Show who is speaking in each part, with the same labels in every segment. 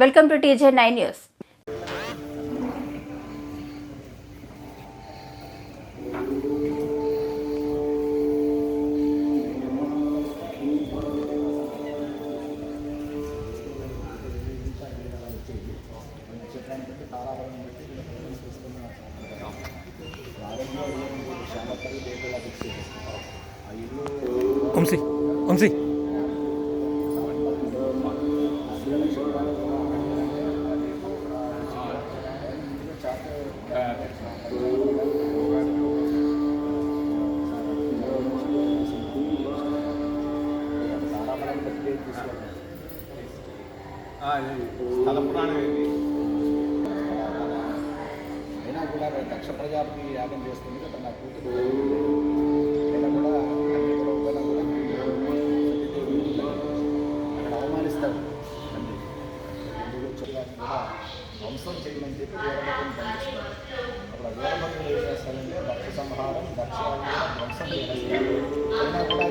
Speaker 1: Welcome to TJ9 News.
Speaker 2: స్థల
Speaker 3: అయినా కూడా దక్ష ప్రజాపతి యాగం చేస్తుంది కదా నా కూతురు అక్కడ అవమానిస్తాడు తండ్రి ఎందుకు వచ్చేదాన్ని కూడా వంశం చేయమని చెప్పి వీరభద్రుని పంపిస్తాడు అప్పుడు వీరభద్రుడు ఏం చేస్తాడంటే దక్ష సంహారం దక్ష వంశం చేయాలి కూడా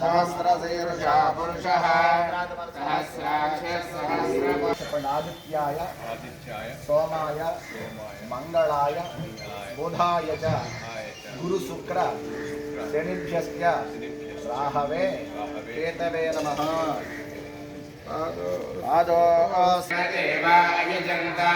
Speaker 3: सहस्रशीर्षा पुरुषः
Speaker 4: सहस्राक्षसहस्रपणादित्याय
Speaker 3: सोमाय मङ्गलाय बुधाय च गुरुशुक्र शनिभ्यस्य
Speaker 5: राहवे केतवे
Speaker 3: नमः आदो
Speaker 4: देवाय जन्ता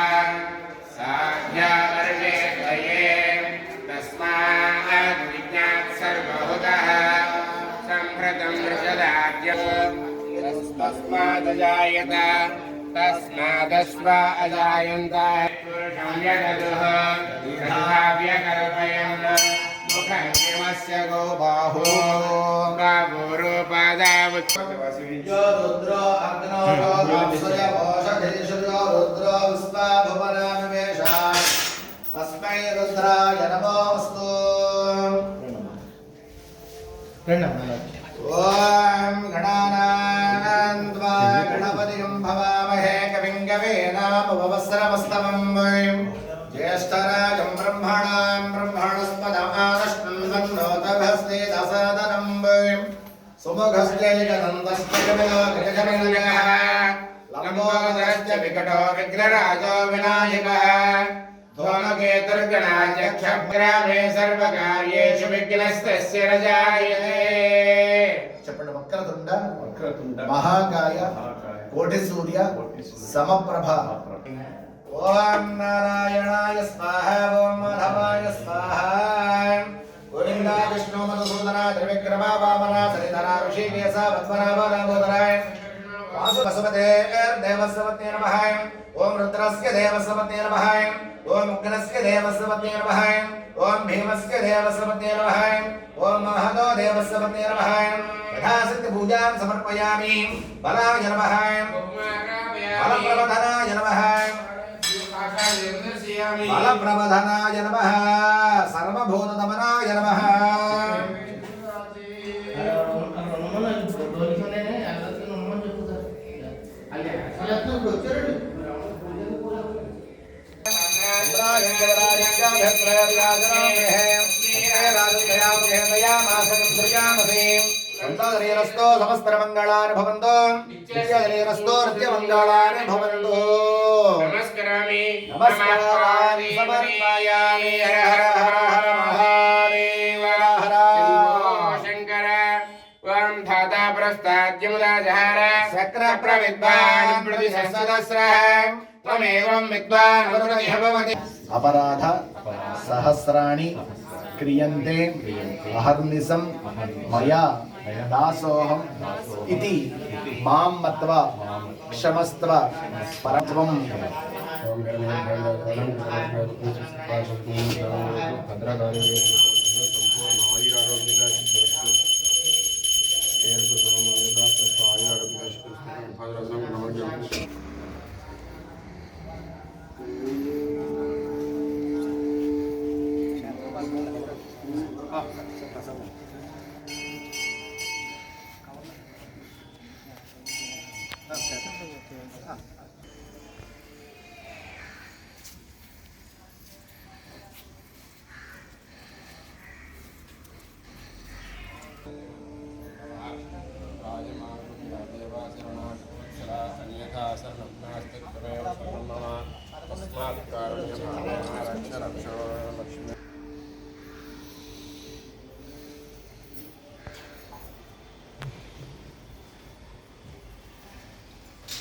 Speaker 4: जायत तस्मादश्व अजायन्त गो बाहो रुद्रो
Speaker 3: अग्नो रुद्रो तस्मै रुद्राय नमोऽस्तु ऋषवेदापवत्सरवस्तवम् ज्येष्ठराजम् ब्रह्मणां ब्रह्मणस्पदमानश्नोतभस्ते दसादनम् सुमुखस्ते जनन्दस्मगमिलोकजमिनयः लम्बोदश्च विकटो विग्रराजो विनायकः
Speaker 4: ధోమకేతుర్గణాధ్యక్షగ్రామే సర్వకార్యేషు విఘ్నస్తస్య రజాయతే
Speaker 3: చెప్పండి వక్రతుండ
Speaker 2: వక్రతుండ
Speaker 3: మహాకాయ कोटि सूर्य समप्रभा ओम नारायणाय स्वाहा ओम माधवाय स्वाहा गोविंदा विष्णु मधुसूदना त्रिविक्रमा वामना सरिधरा ऋषिकेश भद्मनाभ दामोदराय
Speaker 4: वासुवसुपते
Speaker 3: देवस्वत्ये नमः ओम रुद्रस्य देवस्वत्ये नमः ఓం ఉగ్రస్య దేవస్వతే నమః ఓం భీమస్య దేవస్వతే నమః ఓం మహదో దేవస్వతే నమః యథాశక్తి పూజాం సమర్పయామి బలాయ నమః బలప్రవధనాయ నమః బలప్రవధనాయ నమః సర్వభూతదమనాయ నమః स्तोत्रयामसंसृजामसेन्दोदरेणस्तो समस्तमङ्गलानि भवन्तो
Speaker 4: नित्यदरेणस्तो नित्यमङ्गलानि भवन्तो हर
Speaker 3: हर हर हर
Speaker 4: महादेव
Speaker 3: हर
Speaker 4: शङ्कर ॐ धाता प्रस्ताद्यमुदाजहार
Speaker 3: शक्रप्रविद्वान् प्रतिशस्रसहस्रः
Speaker 4: त्वमेवं
Speaker 3: अपराध सहस्राणि క్రియంతే అహర్నిశం మయా దాసోహం ఇది మాం మత్వ క్షమస్త్వ
Speaker 2: పరత్వం
Speaker 6: భద్రకాళి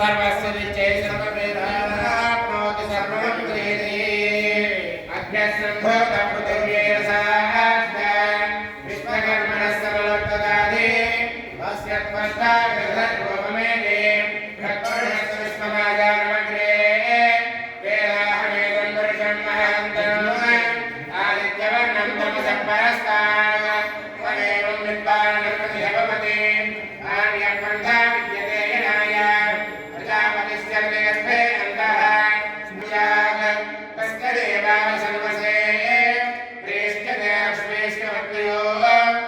Speaker 4: services